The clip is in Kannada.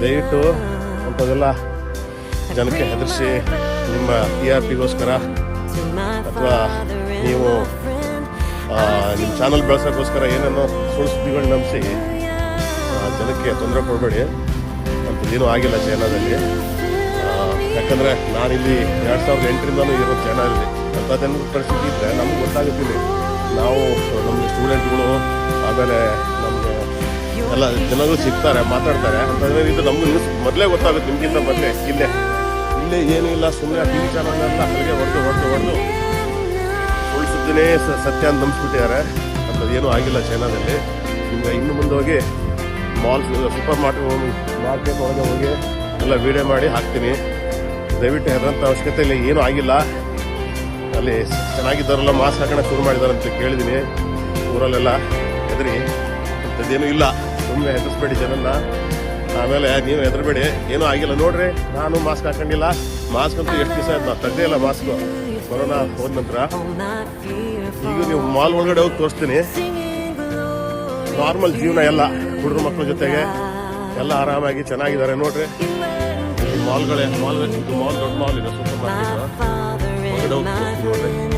ದಯವಿಟ್ಟು ಅಂಥದ್ದೆಲ್ಲ ಜನಕ್ಕೆ ಹೆದರಿಸಿ ನಿಮ್ಮ ಟಿ ಆರ್ ಪಿಗೋಸ್ಕರ ಅಥವಾ ನೀವು ನಿಮ್ಮ ಚಾನಲ್ ಬೆಳೆಸೋಕ್ಕೋಸ್ಕರ ಏನೇನೋ ಸುಳ್ಳು ಸುದ್ದಿಗಳು ನಂಬಿಸಿ ಜನಕ್ಕೆ ತೊಂದರೆ ಕೊಡಬೇಡಿ. ಅಂಥದ್ದೇನೂ ಆಗಿಲ್ಲ ಚೈನಾದಲ್ಲಿ ಯಾಕಂದರೆ ನಾನಿಲ್ಲಿ ಎರಡು ಸಾವಿರದ ಎಂಟರಿಂದಲೂ ಇರೋ ಚೈನಾದಲ್ಲಿ ಅಂಥದ್ದೇನು ಪರಿಸ್ಥಿತಿ ಇದ್ದರೆ ನಮ್ಗೆ ಗೊತ್ತಾಗುತ್ತಿಲ್ಲ. ನಾವು, ನಮ್ಮ ಸ್ಟೂಡೆಂಟ್ಗಳು, ಆಮೇಲೆ ನಮಗೆ ಎಲ್ಲ ಜನರು ಸಿಗ್ತಾರೆ, ಮಾತಾಡ್ತಾರೆ. ಅಂತಂದ್ರೆ ಇದು ನಮ್ಗೆ ನ್ಯೂಸ್ ಮೊದಲೇ ಗೊತ್ತಾಗುತ್ತೆ, ನಿಮ್ಗಿಂತ ಮೊದಲೇ, ಇಲ್ಲೇ. ಇಲ್ಲೇ ಏನೂ ಇಲ್ಲ ಸುಮ್ಮನೆ ಟಿ ವಿ ಚಾನಲ್ನೆಲ್ಲ ಅಲ್ಲಿಗೆ ಹೊಡೆದು ಹೊಡೆದು ಹೊಡೆದು ಸುಳ್ಳು ಸುದ್ದಿನೇ ಸತ್ಯ ಅಂತ ನಂಬಿಸ್ಬಿಟ್ಟಿದ್ದಾರೆ. ಅಂಥದ್ದು ಏನೂ ಆಗಿಲ್ಲ ಚೈನಾದಲ್ಲಿ. ನಿಮ್ಗೆ ಇನ್ನು ಮುಂದೆ ಹೋಗಿ ಮಾಲ್ಸ್ ಸೂಪರ್ ಮಾರ್ಕೆಟ್ ಮಾರ್ಕೆಟ್ ಒಳಗೆ ಹೋಗಿ ಎಲ್ಲ ವೀಡಿಯೋ ಮಾಡಿ ಹಾಕ್ತೀನಿ. ದಯವಿಟ್ಟು ಹೆದರಂಥ ಅವಶ್ಯಕತೆ ಇಲ್ಲ, ಏನೂ ಆಗಿಲ್ಲ. ಅಲ್ಲಿ ಚೆನ್ನಾಗಿದ್ದವರೆಲ್ಲ ಮಾಸ್ಕ್ ಹಾಕೋಣ ಶುರು ಮಾಡಿದ್ದಾರೆ ಅಂತ ಕೇಳಿದ್ದೀನಿ. ಊರಲ್ಲೆಲ್ಲ ಹೆದರಿ. ಅಂಥದ್ದೇನೂ ಇಲ್ಲ. ಸುಮ್ಮನೆ ಹೆದರ್ಸ್ಬೇಡಿ ಜನನ್ನ. ಆಮೇಲೆ ನೀವು ಹೆದರ್ಬೇಡಿ. ಏನೂ ಆಗಿಲ್ಲ. ನೋಡ್ರಿ, ನಾನು ಮಾಸ್ಕ್ ಹಾಕೊಂಡಿಲ್ಲ. ಮಾಸ್ಕ್ ಅಂತೂ ಎಷ್ಟು ದಿವಸ ಆಯ್ತು? ತೆಗ್ದೇ ಇಲ್ಲ ಮಾಸ್ಕ್ ಕೊರೋನಾ ಹೋದ ನಂತರ. ಈಗ ನೀವು ಮಾಲ್ ಒಳಗಡೆ ಹೋಗಿ ತೋರಿಸ್ತೀನಿ. ನಾರ್ಮಲ್ ಜೀವನ ಎಲ್ಲ ಹುಡುಗರು ಮಕ್ಕಳ ಜೊತೆಗೆ. ಎಲ್ಲ ಆರಾಮಾಗಿ ಚೆನ್ನಾಗಿದ್ದಾರೆ. ನೋಡ್ರಿ. ಮಾಲ್ಗಳೇ ಮಾಲ್ ಮಾಲ್ ದೊಡ್ಡ ಮಾಲ್ ಇದೆ ಸೂಪರ್ ಮಾರ್ಕೆಟ್ ನೋಡ್ರಿ.